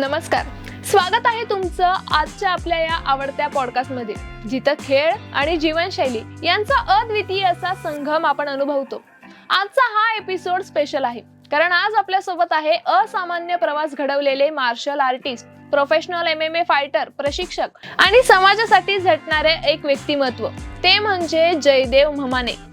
नमस्कार. स्वागत आहे तुमचं आजच्या आपल्या या आवडत्या पॉडकास्टमध्ये जिथं खेळ आणि जीवनशैली यांचा अद्वितीय असा संगम आपण अनुभवतो. आजचा हा एपिसोड स्पेशल आहे. कारण आज आपल्यासोबत आहे असामान्य प्रवास घडवलेले martial artist professional M M A fighter प्रशिक्षक आणि समाजासाठी झटणारे एक व्यक्तिमत्व. ते म्हणजे जयदेव म्हमाने.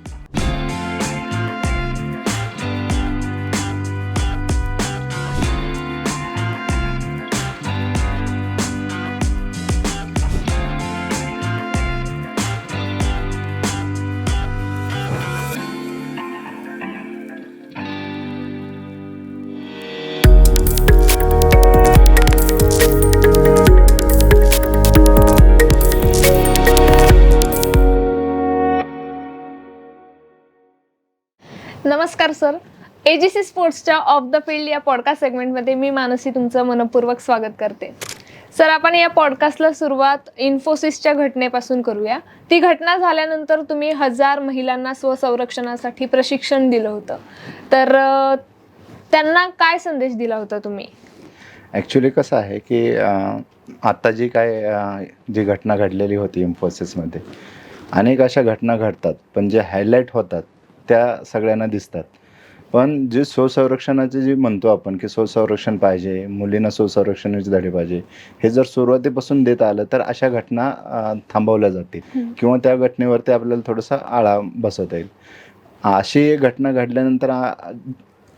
नमस्कार सर. एजीसी स्पोर्ट्सच्या ऑफ द फील्ड या पॉडकास्ट सेगमेंटमध्ये मी मानसी तुमचं मनपूर्वक स्वागत करते. सर आपण या पॉडकास्टला सुरुवात इन्फोसिसच्या घटनेपासून करूया. ती घटना झाल्यानंतर तुम्ही हजार महिलांना स्वसंरक्षणासाठी प्रशिक्षण दिलं होतं. तर त्यांना काय संदेश दिला होता तुम्ही? ॲक्च्युली कसं आहे की आत्ता जी काय जी घटना घडलेली होती इन्फोसिसमध्ये अनेक अशा घटना घडतात पण जे हायलाईट होतात त्या सगळ्यांना दिसतात. पण जे स्वसंरक्षणाचे जे म्हणतो आपण की स्वसंरक्षण पाहिजे मुलींना स्वसंरक्षणाचे धडे पाहिजे हे जर सुरुवातीपासून देत आलं तर अशा घटना थांबवल्या जातील. किंवा त्या घटनेवरती आपल्याला थोडासा आळा बसवता येईल. अशी घटना घडल्यानंतर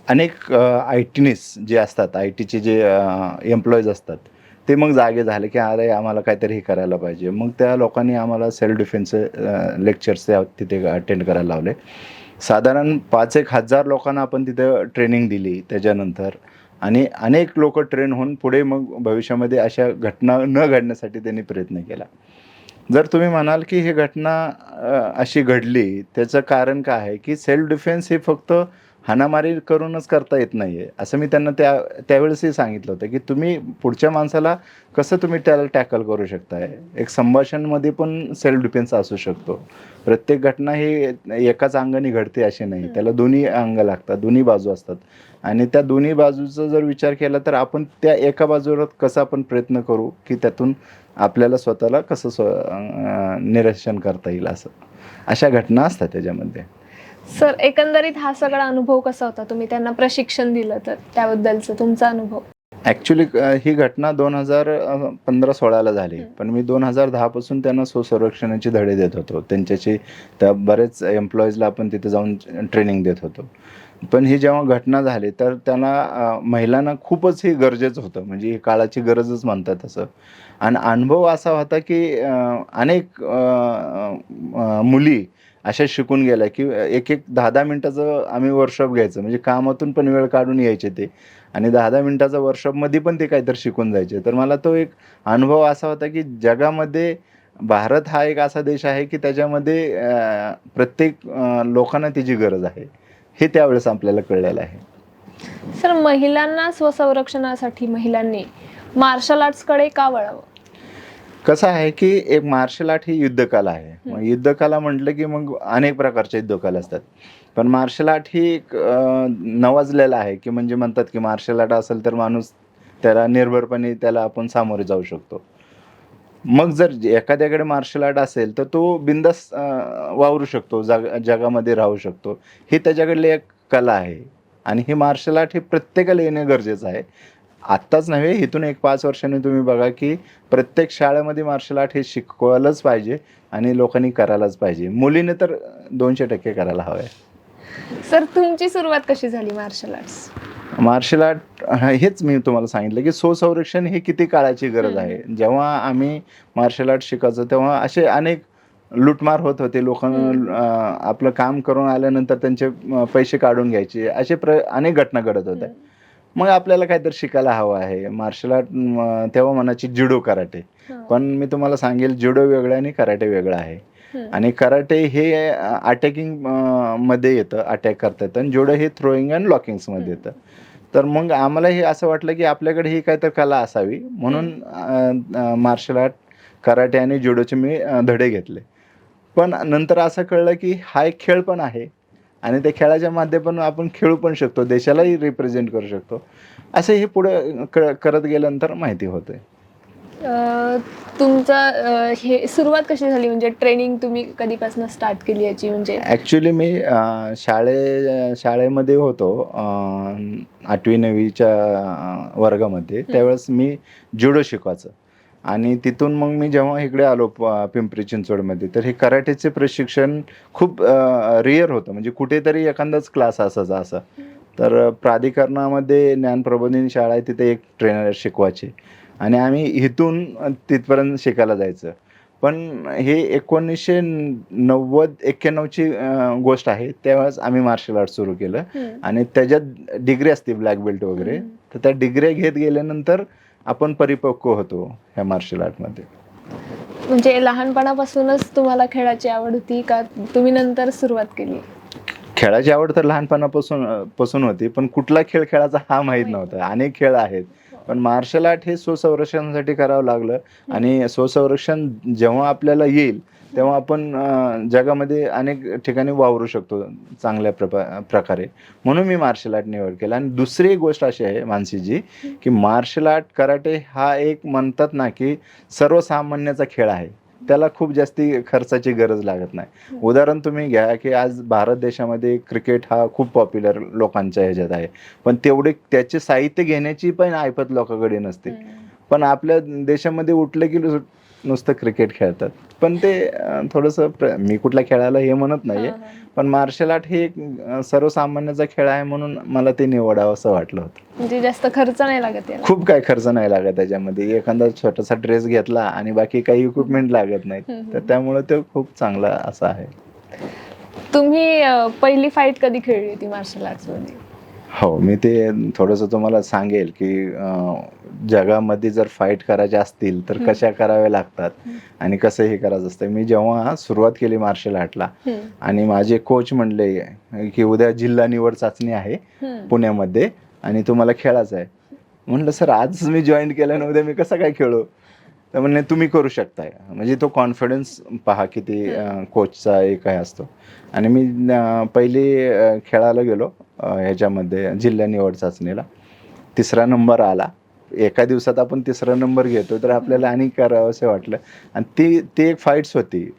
अनेक आय टीनीस जे असतात आय टीचे जे एम्प्लॉईज असतात ते मग जागे झाले की अरे आम्हाला काहीतरी हे करायला पाहिजे. मग त्या लोकांनी आम्हाला सेल्फ डिफेन्सचे लेक्चर्स तिथे अटेंड करायला लावले. साधारण पाच एक हजार लोकांना आपण तिथं ट्रेनिंग दिली त्याच्यानंतर. आणि अनेक लोक ट्रेन होऊन पुढे मग भविष्यामध्ये अशा घटना न घडण्यासाठी त्यांनी प्रयत्न केला. जर तुम्ही म्हणाल की ही घटना अशी घडली त्याचं कारण काय आहे? की सेल्फ डिफेन्स हे फक्त हाणामारी करूनच करता येत नाही आहे असं मी त्यांना त्या त्यावेळेसही सांगितलं होतं की तुम्ही पुढच्या माणसाला कसं तुम्ही त्याला टॅकल करू शकताय? एक संभाषणमध्ये पण सेल्फ डिफेन्स असू शकतो. प्रत्येक घटना ही एकाच अंगाने घडते अशी नाही. त्याला दोन्ही अंग लागतात दोन्ही बाजू असतात. आणि त्या दोन्ही बाजूचा जर विचार केला तर आपण त्या एका बाजूवर कसा आपण प्रयत्न करू की त्यातून आपल्याला स्वतःला कसं स्व निरसन करता येईल असं. अशा घटना असतात त्याच्यामध्ये. सर एकंदरीत हा सगळा अनुभव कसा होता? तुम्ही त्यांना प्रशिक्षण दिलं तर त्याबद्दलचा तुमचा अनुभव. ॲक्च्युली ही घटना दोन हजार पंधरा सोळाला झाली. पण मी दोन हजार दहापासून त्यांना स्वसंरक्षणाची धडे देत होतो. त्यांच्याशी त्या बरेच एम्प्लॉईजला आपण तिथे जाऊन ट्रेनिंग देत होतो. पण ही जेव्हा घटना झाली तर त्यांना महिलांना खूपच हे गरजेचं होतं. म्हणजे ही काळाची गरजच म्हणतात असं. आणि अनुभव असा होता की अनेक मुली अशा शिकून गेल्या की एक एक दहा दहा मिनटाचं आम्ही वर्कशॉप घ्यायचं. म्हणजे कामातून पण वेळ काढून यायचे ते. आणि दहा दहा मिनटाचा वर्कशॉपमध्ये पण ते काहीतरी शिकून जायचे. तर मला तो एक अनुभव असा होता की जगामध्ये भारत हा एक असा देश आहे की त्याच्यामध्ये प्रत्येक लोकांना त्याची गरज आहे. हे त्यावेळेस आपल्याला कळलेलं आहे. सर महिलांना स्वसंरक्षणासाठी महिलांनी मार्शल आर्ट्सकडे का वळावं? कसं आहे की एक मार्शल आर्ट ही युद्धकला आहे. मग युद्धकला म्हटलं की मग अनेक प्रकारच्या युद्धकला असतात. पण मार्शल आर्ट ही एक नवाजलेलं आहे की म्हणजे म्हणतात की मार्शल आर्ट असेल तर माणूस त्याला निर्भरपणे त्याला आपण सामोरे जाऊ शकतो. मग जर एखाद्याकडे मार्शल आर्ट असेल तर तो बिंदास वावरू शकतो जग जगामध्ये राहू शकतो. ही त्याच्याकडली एक कला आहे. आणि ही मार्शल आर्ट हे प्रत्येकाला येणं गरजेचं आहे. आत्ताच नव्हे इथून एक पाच वर्षांनी तुम्ही बघा की प्रत्येक शाळेमध्ये मार्शल आर्ट हे शिकवायलाच पाहिजे आणि लोकांनी करायलाच पाहिजे. मुलीने तर दोनशे टक्के करायला हवं. आहे सर तुमची सुरुवात कशी झाली मार्शल आर्ट्स मार्शल आर्ट हेच मी तुम्हाला सांगितलं की स्वसंरक्षण ही किती काळाची गरज आहे. जेव्हा आम्ही मार्शल आर्ट शिकायचो तेव्हा असे अनेक लुटमार होत होते. लोकांना आपलं काम करून आल्यानंतर त्यांचे पैसे काढून घ्यायचे. असे प्र अनेक घटना घडत होत्या. मग आपल्याला काहीतरी शिकायला हवं आहे. मार्शल आर्ट तेव्हा म्हणायची जुडो कराटे पण मी तुम्हाला सांगेल जुडो वेगळं आणि कराटे वेगळं आहे. आणि कराटे हे अटॅकिंगमध्ये येतं अटॅक करता येतं. आणि जुडो हे थ्रोईंग अँड लॉकिंग्समध्ये येतं. तर मग आम्हाला हे असं वाटलं की आपल्याकडे ही काहीतरी कला असावी. म्हणून मार्शल आर्ट कराटे आणि जुडोचे मी धडे घेतले. पण नंतर असं कळलं की हा एक खेळ पण आहे. आणि त्या खेळाच्या माध्यमातून आपण खेळू पण शकतो देशालाही रिप्रेझेंट करू शकतो. असं हे पुढे करत गेल्यानंतर माहिती होते तुमचं हे सुरुवात कशी झाली? म्हणजे ट्रेनिंग तुम्ही कधीपासून स्टार्ट केली याची? म्हणजे ॲक्च्युली मी शाळे शाळेमध्ये होतो आठवी नववीच्या वर्गामध्ये. त्यावेळेस मी जुडो शिकवायचं. आणि तिथून मग मी जेव्हा इकडे आलो प- पिंपरी चिंचवडमध्ये तर हे कराटेचे प्रशिक्षण खूप रिअर होतं. म्हणजे कुठेतरी एखादाच क्लास असायचा असं. तर प्राधिकरणामध्ये ज्ञानप्रबोधिनी शाळा आहे तिथे एक ट्रेनर शिकवायचे. आणि आम्ही इथून तिथपर्यंत शिकायला जायचं. पण हे एकोणीसशे नव्वद एक्क्याण्णवची गोष्ट आहे. त्यावेळेस आम्ही मार्शल आर्ट सुरू केलं. आणि त्याच्यात डिग्री असते ब्लॅक बेल्ट वगैरे. तर त्या डिग्र्या घेत गेल्यानंतर आपण परिपक्व होतो ह्या मार्शल आर्टमध्ये म्हणजे लहानपणापासूनच तुम्हाला खेळाची आवड होती का तुम्ही नंतर सुरुवात केली? खेळाची आवड तर लहानपणापासून पासून होती पण कुठला खेळ खेळायचा हा माहीत नव्हता. अनेक खेळ आहेत. पण मार्शल आर्ट हे स्वसंरक्षणासाठी करावं लागलं. आणि स्वसंरक्षण जेव्हा आपल्याला येईल तेव्हा आपण जगामध्ये अनेक ठिकाणी वावरू शकतो चांगल्या प्रपा प्रकारे. म्हणून मी मार्शल आर्ट निवड केला. आणि दुसरी एक गोष्ट अशी आहे मानसीजी की मार्शल आर्ट कराटे हा एक म्हणतात ना की सर्वसामान्याचा खेळ आहे. त्याला खूप जास्ती खर्चाची गरज लागत नाही. उदाहरण तुम्ही घ्या की आज भारत देशामध्ये क्रिकेट हा खूप पॉप्युलर लोकांच्या ह्याच्यात आहे. पण तेवढे त्याचे साहित्य घेण्याची पण ऐपत लोकांकडे नसते. पण आपल्या देशामध्ये उठलं की नुसतं क्रिकेट खेळतात. पण ते थोडंसं मी कुठल्या खेळाला हे म्हणत नाही हा. पण मार्शल आर्ट हे सर्वसामान्याचा खेळ आहे म्हणून मला ते निवडावं असं वाटलं होतं. म्हणजे जास्त खर्च नाही लागत खूप काय खर्च नाही लागत त्याच्यामध्ये. एखादा छोटासा ड्रेस घेतला आणि बाकी काही इक्विपमेंट लागत नाहीत. हम्म. तर त्यामुळे ते खूप चांगला असा आहे. तुम्ही पहिली फाईट कधी खेळली होती मार्शल आर्ट्समध्ये? हो मी ते थोडंसं तुम्हाला सांगेल की जगामध्ये जर फाईट करायचे असतील तर. कशा कराव्या लागतात. आणि कसं हे करायचं असतं मी जेव्हा सुरुवात केली मार्शल आर्टला. आणि माझे कोच म्हणले की उद्या जिल्हा निवड चाचणी आहे. पुण्यामध्ये आणि तुम्हाला खेळायचं आहे म्हणलं सर आज मी जॉईन केलं आणि उद्या मी कसं काय खेळू तर म्हणले तुम्ही करू शकताय. म्हणजे तो कॉन्फिडन्स पहा किती कोचचा एक आहे असतो. आणि मी पहिली खेळायला गेलो ह्याच्यामध्ये जिल्हा निवड चाचणीला. तिसरा नंबर आला. एका दिवसात आपण तिसरा नंबर घेतो तर आपल्याला आणि करावं असं वाटलं. आणि ती ती एक फाईट्स होती.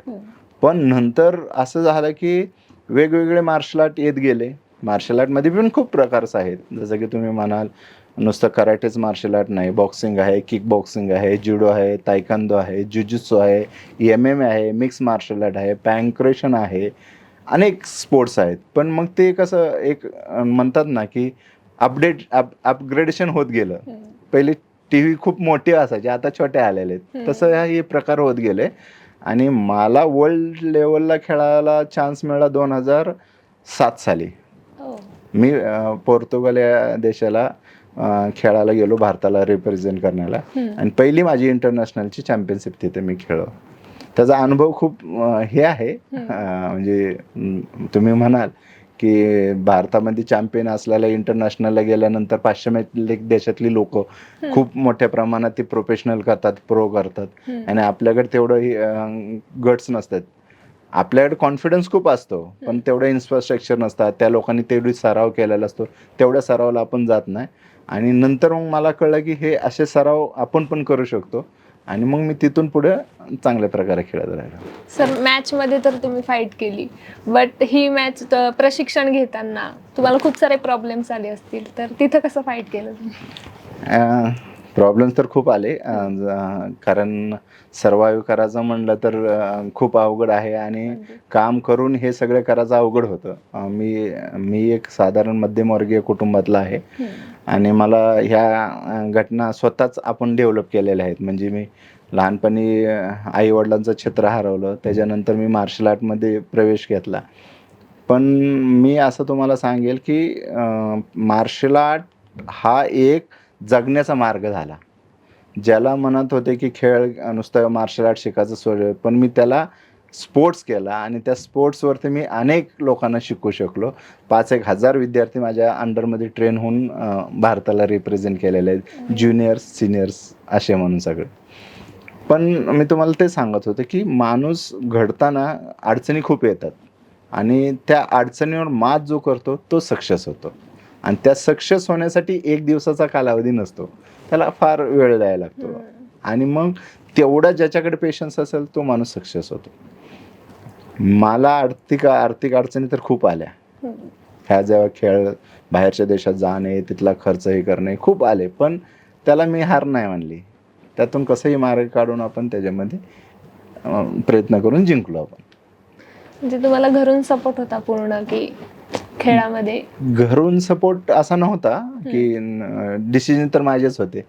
पण नंतर असं झालं की वेगवेगळे मार्शल आर्ट येत गेले. मार्शल आर्टमध्ये पण खूप प्रकारचं आहेत. जसं की तुम्ही म्हणाल नुसतं कराटेच मार्शल आर्ट नाही बॉक्सिंग आहे किक बॉक्सिंग आहे जुडो आहे तायकांदो आहे जुजुत्सो आहे एम एम आहे मिक्स मार्शल आर्ट आहे पँक्रेशन आहे अनेक स्पोर्ट्स आहेत पण मग ते कसं एक म्हणतात ना की अपडेट अप अपग्रेडेशन होत गेलं. पहिले टी व्ही खूप मोठे असायचे आता छोटे आलेले आहेत. तसं हे प्रकार होत गेले आणि मला वर्ल्ड लेवलला खेळायला चान्स मिळाला दोन हजार सात साली हो. मी पोर्तुगाल या देशाला खेळायला गेलो भारताला रिप्रेझेंट करण्याला. आणि पहिली माझी इंटरनॅशनलची चॅम्पियनशिप तिथे मी खेळलो. त्याचा अनुभव खूप हे आहे. म्हणजे तुम्ही म्हणाल की भारतामध्ये चॅम्पियन असलेल्या इंटरनॅशनलला गेल्यानंतर पाश्चिमात्य देशातली लोक खूप मोठ्या प्रमाणात ते प्रोफेशनल करतात प्रो करतात. आणि आपल्याकडे तेवढं गट्स नसतात. आपल्याकडे कॉन्फिडन्स खूप असतो पण तेवढं इन्फ्रास्ट्रक्चर नसतात. त्या लोकांनी तेवढी सराव केलेला असतो. तेवढ्या सरावाला आपण जात नाही. आणि नंतर मग मला कळलं की हे असे सराव आपण पण करू शकतो. आणि मग मी तिथून पुढे चांगल्या प्रकारे खेळत राहिलो. सर मॅच मध्ये तर तुम्ही फाईट केली. बट ही मॅच प्रशिक्षण घेताना तुम्हाला खूप सारे प्रॉब्लेम्स आले असतील. तर तिथं कसं फाईट केलं तुम्ही? प्रॉब्लेम्स तर खूप आले. कारण सर्वाईव्ह करायचं म्हणलं तर खूप अवघड आहे आणि काम करून हे सगळं करायचं अवघड होतं. मी मी एक साधारण मध्यमवर्गीय कुटुंबातला आहे. आणि मला ह्या घटना स्वतःच आपण डेव्हलप केलेल्या आहेत. म्हणजे मी लहानपणी आई वडिलांचं क्षेत्र हरवलं. त्याच्यानंतर मी मार्शल आर्टमध्ये प्रवेश घेतला. पण मी असं तुम्हाला सांगेल की मार्शल आर्ट हा एक जगण्याचा मार्ग झाला. ज्याला म्हणत होते की खेळ नुसतं मार्शल आर्ट शिकायचं सोड पण मी त्याला स्पोर्ट्स केला आणि त्या स्पोर्ट्सवरती मी अनेक लोकांना शिकू शकलो. पाच एक हजार विद्यार्थी माझ्या अंडरमध्ये ट्रेन होऊन भारताला रिप्रेझेंट केलेले आहेत. ज्युनियर्स सिनियर्स असे म्हणून सगळे. पण मी तुम्हाला ते सांगत होते की माणूस घडताना अडचणी खूप येतात. आणि त्या अडचणीवर मात जो करतो तो सक्सेस होतो. आणि त्या सक्सेस होण्यासाठी एक दिवसाचा कालावधी नसतो. त्याला फार वेळ द्यायला लागतो. आणि मग तेवढा ज्याच्याकडे पेशन्स असेल तो माणूस सक्सेस होतो. मला आर्थिक आर्थिक अडचणी तर खूप आल्या. ह्या जेव्हा खेळ बाहेरच्या देशात जाणे तिथला खर्च हे करणे खूप आले. पण त्याला मी हार नाही मानली. त्यातून कसंही मार्ग काढून आपण त्याच्यामध्ये प्रयत्न करून जिंकलो आपण. म्हणजे तुम्हाला घरून सपोर्ट होता पूर्ण की खेळामध्ये. घरून सपोर्ट असा नव्हता की डिसिजन तर माझेच होते.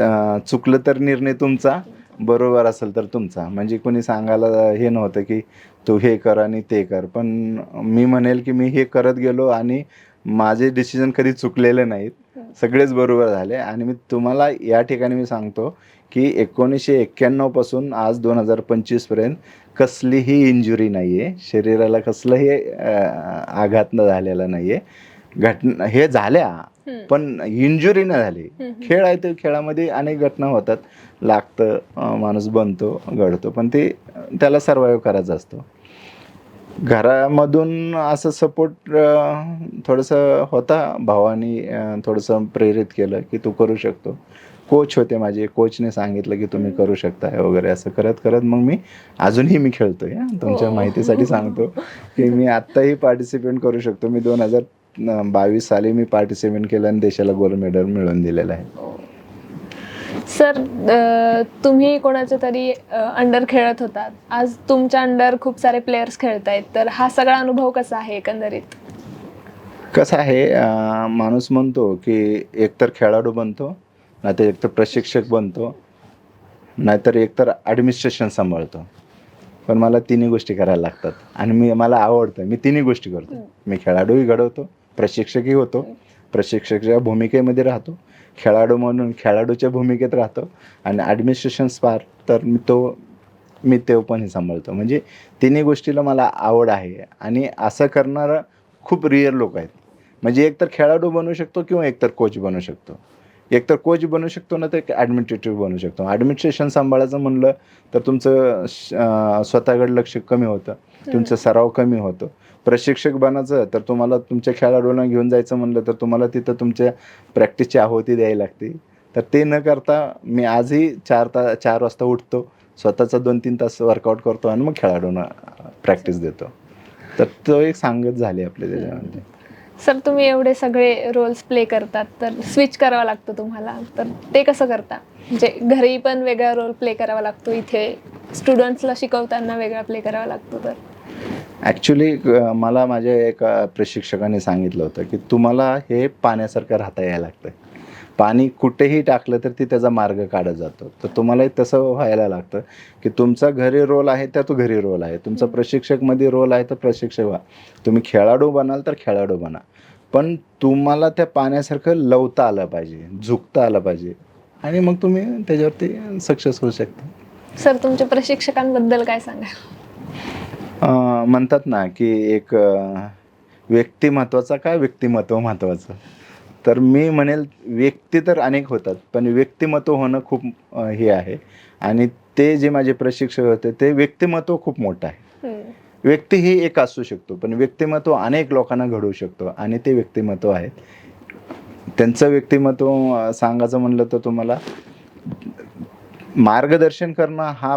त- चुकलं तर निर्णय तुमचा बरोबर असेल तर तुमचा. म्हणजे कोणी सांगायला हे नव्हतं की तू हे कर आणि ते कर. पण मी म्हणेल की मी हे करत गेलो आणि माझे डिसिजन कधी चुकलेले नाहीत. सगळेच बरोबर झाले. आणि मी तुम्हाला या ठिकाणी मी सांगतो की एकोणीसशे एक्क्याण्णवपासून आज दोन हजार पंचवीसपर्यंत कसलीही इंजुरी नाही आहे शरीराला कसलंही आघात न झालेला नाही आहे घटना हे झाल्या पण इंजुरी न झाली. खेळ आहे ते खेळामध्ये अनेक घटना होतात. लागतं माणूस बनतो घडतो पण ते त्याला सर्वाईव्ह करायचा असतो. घरामधून असं सपोर्ट थोडंसं होता भावानी थोडंसं प्रेरित केलं की तू करू शकतो. कोच होते माझे. कोचने सांगितलं की तुम्ही करू शकताय वगैरे असं करत करत मग मी अजूनही मी खेळतोय हं. तुमच्या हो. माहितीसाठी सांगतो की मी आत्ताही पार्टिसिपेट करू शकतो. मी दोन हजार बावीस साली मी पार्टिसिपेट केलं आणि देशाला गोल्ड मेडल मिळवून दिलेलं आहे. सर अ, तुम्ही कोणाच्या तरी अंडर खेळत होतात. आज तुमच्या अंडर खूप सारे प्लेयर्स खेळतायत. तर हा सगळा अनुभव कसा आहे एकंदरीत? कसं आहे माणूस म्हणतो की एकतर खेळाडू बनतो नाहीतर एकतर प्रशिक्षक बनतो नाहीतर एकतर ॲडमिनिस्ट्रेशन सांभाळतो. पण मला तिन्ही गोष्टी करायला लागतात. आणि मी मला आवडतं मी तिन्ही गोष्टी करतो. मी खेळाडूही घडवतो प्रशिक्षकही होतो. प्रशिक्षकाच्या भूमिकेमध्ये राहतो. खेळाडू म्हणून खेळाडूच्या भूमिकेत राहतो. आणि ॲडमिनिस्ट्रेशन स्पार तर मी तो मी ते पण सांभाळतो. म्हणजे तिन्ही गोष्टीला मला आवड आहे. आणि असं करणारं खूप रिअर लोक आहेत. म्हणजे एकतर खेळाडू बनू शकतो किंवा एकतर कोच बनू शकतो. एकतर कोच बनू शकतो ना तर ॲडमिनिस्ट्रेटिव्ह बनू शकतो. ॲडमिनिस्ट्रेशन सांभाळायचं म्हणलं तर तुमचं स्वतःकडे लक्ष कमी होतं. तुमचं सराव कमी होतो. प्रशिक्षक बनायचं तर तुम्हाला तुमच्या खेळाडूंना घेऊन जायचं म्हणलं तर तुम्हाला तिथं तुमच्या प्रॅक्टिसची आहुती द्यायला लागते. तर ते न करता मी आजही चार ता चार वाजता उठतो स्वतःचा दोन तीन तास वर्कआउट करतो आणि मग खेळाडूंना प्रॅक्टिस देतो. तर तो एक सांगत झाली आपल्या त्याच्यामध्ये. सर तुम्ही एवढे सगळे रोल्स प्ले करतात तर स्विच करावा लागतो तुम्हाला. तर ते कसं करता? म्हणजे घरी पण वेगळा रोल प्ले करावा लागतो इथे स्टुडंट्सला शिकवताना वेगळा प्ले करावा लागतो तर. ॲक्च्युली मला माझ्या एका प्रशिक्षकाने सांगितलं होतं की तुम्हाला हे पाण्यासारखं राहता यायला लागतं पाणी कुठेही टाकलं तर ती त्याचा मार्ग काढत जातो. तर तुम्हालाही तसं व्हायला लागतं की तुमचा घरी रोल आहे त्या तो घरी रोल आहे. तुमचा प्रशिक्षकमध्ये रोल आहे तर प्रशिक्षक व्हा. तुम्ही खेळाडू बनाल तर खेळाडू बना. पण तुम्हाला त्या पाण्यासारखं लवता आलं पाहिजे झुकता आलं पाहिजे. आणि मग तुम्ही त्याच्यावरती सक्सेस होऊ शकता. सर तुमच्या प्रशिक्षकांबद्दल काय सांगा? म्हणतात ना की एक अं, व्यक्ती महत्त्वाचा का व्यक्तिमत्व महत्त्वाचं तर मी म्हणेल व्यक्ती तर अनेक होतात पण व्यक्तिमत्व होणं खूप हे आहे. आणि ते जे माझे प्रशिक्षक होते ते व्यक्तिमत्व खूप मोठं आहे. व्यक्ती ही एक असू शकतो पण व्यक्तिमत्व अनेक लोकांना घडवू शकतो आणि ते व्यक्तिमत्व आहेत त्यांचं व्यक्तिमत्व सांगायचं म्हणलं तर तुम्हाला मार्गदर्शन करणं हा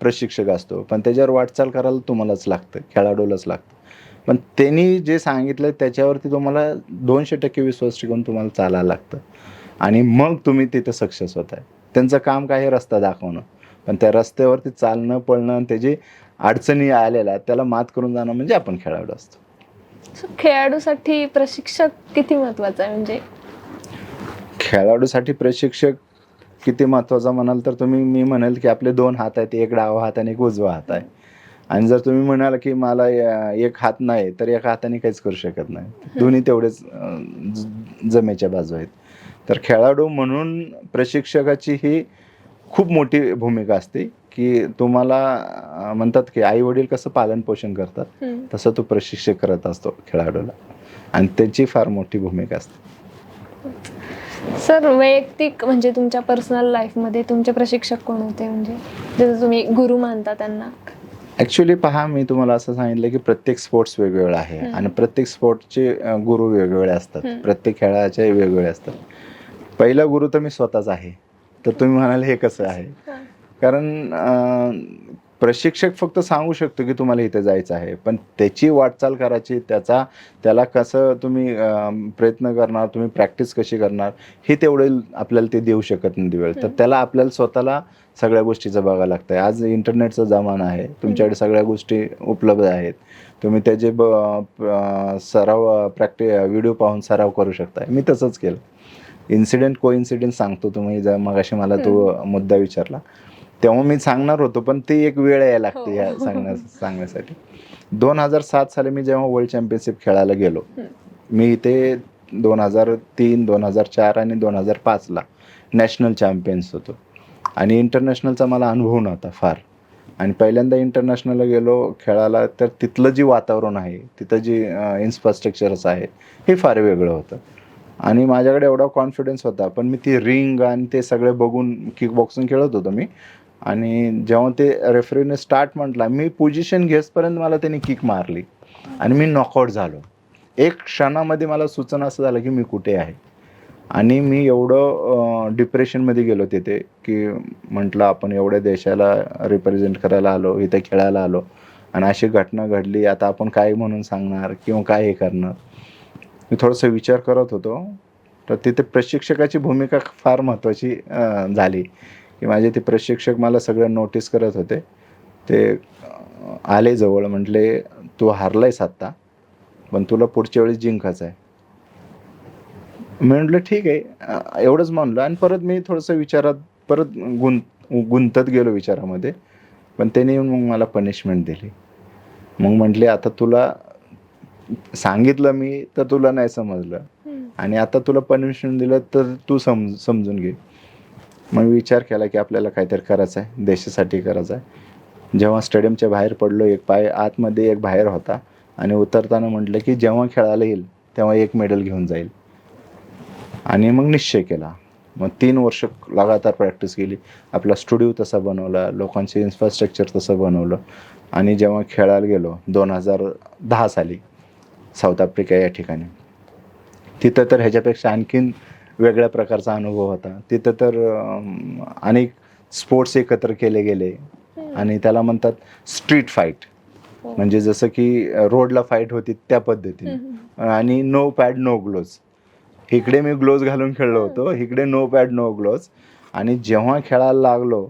प्रशिक्षक असतो पण त्याच्यावर वाटचाल करायला तुम्हालाच लागतं खेळाडूलाच लागतं. पण त्यांनी जे सांगितलं त्याच्यावरती तुम्हाला दोनशे टक्के विश्वास ठेवून तुम्हाला चालायला लागतं. आणि मग तुम्ही तिथं सक्सेस होत आहे त्यांचं काम काय रस्ता दाखवणं. पण त्या रस्त्यावरती चालणं पळणं आणि त्याची अडचणी आलेल्या आहेत त्याला मात करून जाणं म्हणजे आपण खेळाडू असतो. खेळाडूसाठी प्रशिक्षक किती महत्त्वाचा आहे म्हणजे? खेळाडूसाठी प्रशिक्षक किती महत्त्वाचा म्हणाल तर तुम्ही मी म्हणेल की आपले दोन हात आहेत एक डावा हात आणि एक उजवा हात आहे. आणि जर तुम्ही म्हणाल की मला एक हात नाही तर एका हाताने काहीच करू शकत नाही. दोन्ही तेवढेच जमेच्या बाजू आहेत. तर खेळाडू म्हणून प्रशिक्षकाची ही खूप मोठी भूमिका असते की तुम्हाला म्हणतात की आई वडील कसं पालन पोषण करतात. तसं तो प्रशिक्षक करत असतो खेळाडूला. आणि त्याची फार मोठी भूमिका असते. सर वैयक्तिक म्हणजे तुमच्या पर्सनल लाईफमध्ये तुमचे प्रशिक्षक कोण होते? म्हणजे जसं तुम्ही गुरु मानता त्यांना. ॲक्च्युली पहा मी तुम्हाला असं सांगितलं की प्रत्येक स्पोर्ट्स वेगवेगळा आहे. आणि प्रत्येक स्पोर्टचे गुरु वेगवेगळे असतात. प्रत्येक खेळाचे वेगवेगळे असतात. पहिला गुरु तर मी स्वतःच आहे. तर तुम्ही म्हणाल हे कसं आहे? कारण प्रशिक्षक फक्त सांगू शकतो की तुम्हाला इथे जायचं आहे. पण त्याची वाटचाल करायची त्याचा त्याला कसं तुम्ही प्रयत्न करणार तुम्ही प्रॅक्टिस कशी करणार हे तेवढं आपल्याला ते देऊ शकत नाही वेळ. तर. त्याला आपल्याला स्वतःला सगळ्या गोष्टीचं बघावं लागतं आहे आज इंटरनेटचा जमाना आहे. तुमच्याकडे सगळ्या गोष्टी उपलब्ध आहेत. तुम्ही त्याचे ब सराव प्रॅक्टि व्हिडिओ पाहून सराव करू शकता मी तसंच केलं. इन्सिडेंट को इन्सिडेंट सांगतो तुम्ही. जर मगाशी मला तो मुद्दा विचारला. तेव्हा मी सांगणार होतो पण ती एक वेळ यायला लागते हो. या सांगण्या सांगण्यासाठी. दोन हजार सात साली मी जेव्हा वर्ल्ड चॅम्पियनशिप खेळायला गेलो मी इथे दोन हजार तीन दोन हजार चार आणि दोन हजार पाचला नॅशनल चॅम्पियन्स होतो. आणि इंटरनॅशनलचा मला अनुभव नव्हता फार. आणि पहिल्यांदा इंटरनॅशनलला गेलो खेळायला तर तिथलं जे वातावरण आहे तिथं जी इन्फ्रास्ट्रक्चरच आहे हे फार वेगळं होतं. आणि माझ्याकडे एवढा कॉन्फिडन्स होता पण मी ती रिंग आणि ते सगळे बघून किक बॉक्सिंग खेळत होतो मी. आणि जेव्हा ते रेफरीने स्टार्ट म्हटला मी पोझिशन घेसपर्यंत मला त्यांनी किक मारली. आणि मी नॉकआउट झालो. एक क्षणामध्ये मला सूचना असं झालं की मी कुठे आहे? आणि मी एवढं डिप्रेशनमध्ये गेलो तिथे की म्हटलं आपण एवढ्या देशाला रिप्रेझेंट करायला आलो इथे खेळायला आलो आणि अशी घटना घडली. आता आपण काय म्हणून सांगणार किंवा काय हे करणार? मी थोडंसं विचार करत होतो. तर तिथे प्रशिक्षकाची भूमिका फार महत्त्वाची झाली. की माझे ते प्रशिक्षक मला सगळं नोटीस करत होते. ते आले जवळ म्हटले तू हारलायस आत्ता पण तुला पुढच्या वेळेस जिंकायचं आहे मी म्हटलं ठीक आहे. एवढंच म्हणलं आणि परत मी थोडंसं विचारात परत गुंत गुंतत गेलो विचारामध्ये. पण त्याने येऊन मग मला पनिशमेंट दिली. मग म्हटले आता तुला सांगितलं मी तर तुला नाही समजलं. आणि आता तुला पनिशमेंट दिलं तर तू सम समजून घे. मग विचार केला की आपल्याला काहीतरी करायचं आहे. देशासाठी करायचं आहे. जेव्हा स्टेडियमच्या बाहेर पडलो एक पाय आतमध्ये एक बाहेर होता. आणि उतरताना म्हटलं की जेव्हा खेळायला येईल तेव्हा एक मेडल घेऊन जाईल. आणि मग निश्चय केला. मग तीन वर्ष लगातार प्रॅक्टिस केली. आपला स्टुडिओ तसा बनवला लोकांचे इन्फ्रास्ट्रक्चर तसं बनवलं आणि जेव्हा खेळायला गेलो दोन हजार दहा साली साऊथ आफ्रिका या ठिकाणी. तिथं तर ह्याच्यापेक्षा आणखीन वेगळ्या प्रकारचा अनुभव होता. तिथं तर अनेक स्पोर्ट्स एकत्र केले गेले आणि त्याला म्हणतात स्ट्रीट फाईट हो. म्हणजे जसं की रोडला फाईट होती त्या पद्धतीने. आणि नो पॅड नो ग्लोज इकडे मी ग्लोज घालून खेळलो होतो इकडे नो पॅड नो ग्लोज आणि जेव्हा खेळायला लागलो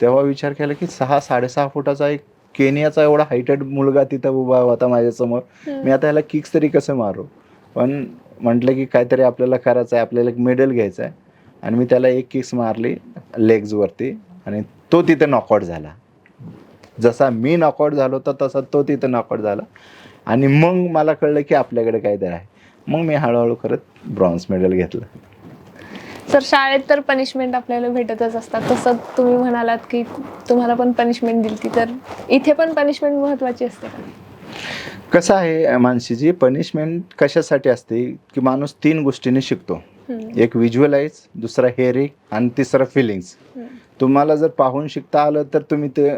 तेव्हा विचार केला की सहा साडेसहा फुटाचा एक केनियाचा एवढा हायटेड मुलगा तिथं उभा होता माझ्यासमोर. मी आता ह्याला किक्स तरी कसं मारू? पण म्हटलं की काहीतरी आपल्याला करायचं आहे आपल्याला एक मेडल घ्यायचं आहे आणि मी त्याला एक किक्स मारली लेग्सवरती आणि तो तिथे नॉकआउट झाला. जसा मी नॉकआउट झालो तर तसा तो तिथे नॉकआउट झाला. आणि मग मला कळलं की आपल्याकडे काहीतरी आहे. मग मी हळूहळू करत ब्रॉन्झ मेडल घेतलं. सर शाळेत तर पनिशमेंट आपल्याला भेटतच असतात. तसं तुम्ही म्हणालात की तुम्हाला पण पनिशमेंट दिली तर इथे पण पनिशमेंट महत्वाची असते का? कसं आहे मानसीजी पनिशमेंट कशासाठी असते की माणूस तीन गोष्टींनी शिकतो. एक व्हिज्युअलाइज दुसरा हेअरिंग आणि तिसरा फिलिंग्स. तुम्हाला जर पाहून शिकता आलं तर तुम्ही ते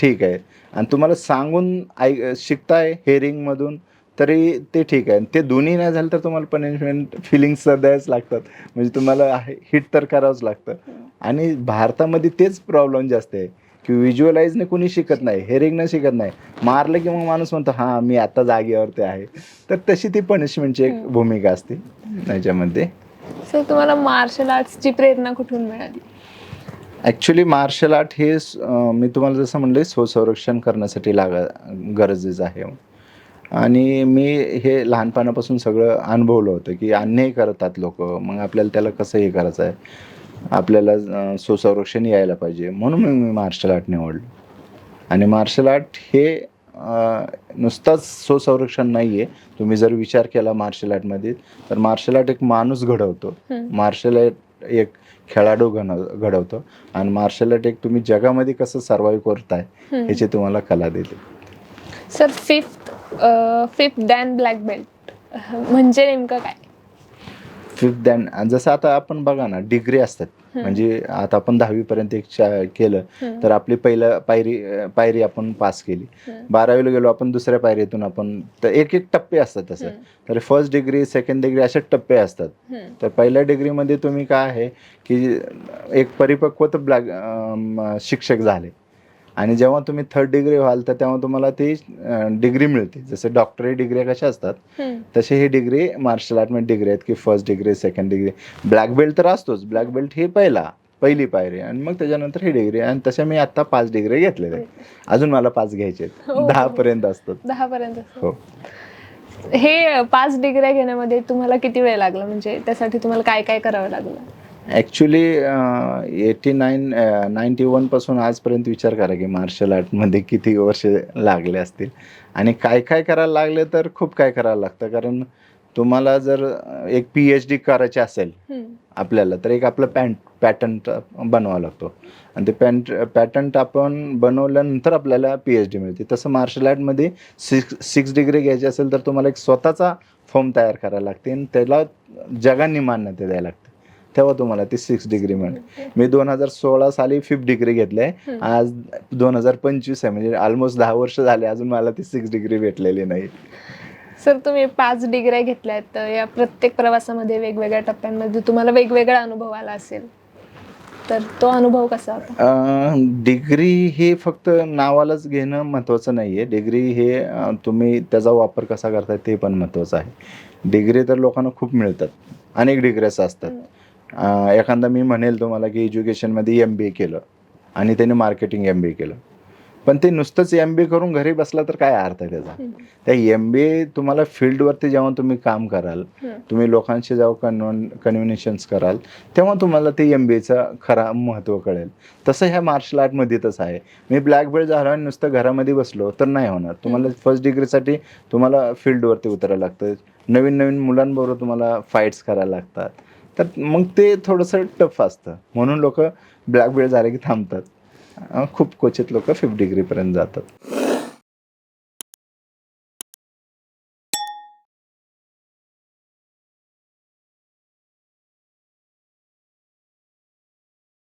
ठीक आहे. आणि तुम्हाला सांगून ऐ शिकताय हेअरिंगमधून तरी ते ठीक आहे. ते दोन्ही नाही झालं तर तुम्हाला पनिशमेंट फिलिंग्स द्यायच लागतात. म्हणजे तुम्हाला हिट तर करावंच लागतं. आणि भारतामध्ये तेच प्रॉब्लेम जास्त आहे की व्हिज्युअलाइजने कुणी शिकत नाही हेअरिंगनं शिकत नाही. मारलं की मग माणूस म्हणतो हां मी आता जागेवरती आहे. तर तशी ती पनिशमेंटची एक भूमिका असते त्याच्यामध्ये सर तुम्हाला मार्शल आर्ट्सची प्रेरणा कुठून मिळाली? ॲक्च्युली मार्शल आर्ट हे मी तुम्हाला जसं म्हणलं स्वसंरक्षण करण्यासाठी लागा गरजेचं आहे. आणि मी हे लहानपणापासून सगळं अनुभवलं होतं की अन्याय करतात लोक. मग आपल्याला त्याला कसं हे करायचं आहे? आपल्याला अं, स्वसंरक्षण यायला पाहिजे. म्हणून मी मार्शल आर्ट निवडलं. आणि मार्शल आर्ट हे नुसताच स्वसंरक्षण नाही आहे तुम्ही जर विचार केला मार्शल आर्टमध्ये तर मार्शल आर्ट एक माणूस घडवतो. मार्शल आर्ट एक खेळाडू घन घडवतो. आणि मार्शल आर्ट एक तुम्ही जगामध्ये कसं सर्वाईव्ह करताय. ह्याची तुम्हाला कला देते. Sir fifth fifth dan black belt म्हणजे नेमकं काय फिफ्थ दॅन जसं आता आपण बघा ना डिग्री असतात म्हणजे आता आपण दहावीपर्यंत एक शा- केलं. तर आपली पहिलं पायरी पायरी आपण पास केली. बारावीला गेलो आपण दुसऱ्या पायरीतून आपण तर एक एक टप्पे असतात तसं. तर फर्स्ट डिग्री सेकंड डिग्री असे टप्पे असतात. तर पहिल्या डिग्रीमध्ये तुम्ही काय आहे की एक परिपक्व ब्लॅक शिक्षक झाले आणि जेव्हा तुम्ही थर्ड डिग्री व्हाल तर तेव्हा तुम्हाला ती डिग्री मिळते. जसे डॉक्टरी डिग्री कशा असतात. तसे ही डिग्री मार्शल आर्टमध्ये डिग्री आहेत की first degree second degree black belt तर असतोच. ब्लॅक बेल्ट ही पहिला पहिली पायरी. आणि मग त्याच्यानंतर ही डिग्री आणि तशा मी आता पाच डिग्री घेतलेल्या आहेत. अजून मला पाच घ्यायचे हो. आहेत दहा पर्यंत असतात. दहा पर्यंत हो. हे पाच डिग्र्या घेण्यामध्ये तुम्हाला किती वेळ लागला? म्हणजे त्यासाठी तुम्हाला काय काय करावं लागलं? ॲक्च्युली एटी नाईन नाईन्टी वनपासून आजपर्यंत विचार करा की मार्शल आर्टमध्ये किती वर्ष लागले असतील. आणि काय काय करायला लागले तर खूप काय करायला लागतं. कारण तुम्हाला जर एक पी एच डी करायची असेल. आपल्याला तर एक आपलं पॅन्ट पॅटर्न बनवावा लागतो. आणि ते पॅन्ट पॅटर्न आपण बनवल्यानंतर आपल्याला पी एच डी मिळते. तसं मार्शल आर्टमध्ये सिक्स सिक्स डिग्री घ्यायची असेल तर तुम्हाला एक स्वतःचा फॉर्म तयार करायला लागते. आणि त्याला जगांनी मान्यता द्यायला लागते. तेव्हा तुम्हाला ती सिक्स डिग्री मिळते मी दोन हजार सोळा साली फिफ्थ डिग्री घेतली. आज दोन हजार पंचवीस आहे म्हणजे ऑलमोस्ट दहा वर्ष झाले अजून मला ती सिक्स डिग्री भेटलेली नाही. सर तुम्ही पाच डिग्र्या घेतल्यात तर या प्रत्येक प्रवासामध्ये वेगवेगळ्या टप्प्यांमध्ये तुम्हाला वेगवेगळा अनुभव आला असेल. तर तो अनुभव कसा होता? डिग्री हे फक्त नावालाच घेणं महत्त्वाचं नाही आहे डिग्री हे तुम्ही त्याचा वापर कसा करताय ते पण महत्त्वाचं आहे. डिग्री तर लोकांना खूप मिळतात. अनेक डिग्र्याच असतात. एखादा मी म्हणेल तुम्हाला की एज्युकेशनमध्ये एम बी ए केलं आणि त्याने मार्केटिंग एम बी ए केलं. पण ते नुसतंच एम बी ए करून घरी बसला तर काय अर्थ आहे त्याचा. त्या एम बी ए तुम्हाला फील्डवरती जेव्हा तुम्ही काम कराल. तुम्ही लोकांशी जेव्हा कन्वन कन्व्हिनेशन्स कराल तेव्हा तुम्हाला ते एम बी एचं खरा महत्त्व कळेल. तसं ह्या मार्शल आर्टमध्ये तसं आहे. मी ब्लॅक बेल्ट झालो आणि नुसतं घरामध्ये बसलो तर नाही होणार. तुम्हाला फर्स्ट डिग्रीसाठी तुम्हाला फील्डवरती उतरायला लागतं. नवीन नवीन मुलांबरोबर तुम्हाला फाईट्स करायला लागतात. तर मग ते थोडंसं टफ असतं. म्हणून लोक ब्लॅक बेल्ट झाले की थांबतात. खूप क्वचित लोक फिफ्थ डिग्रीपर्यंत जातात.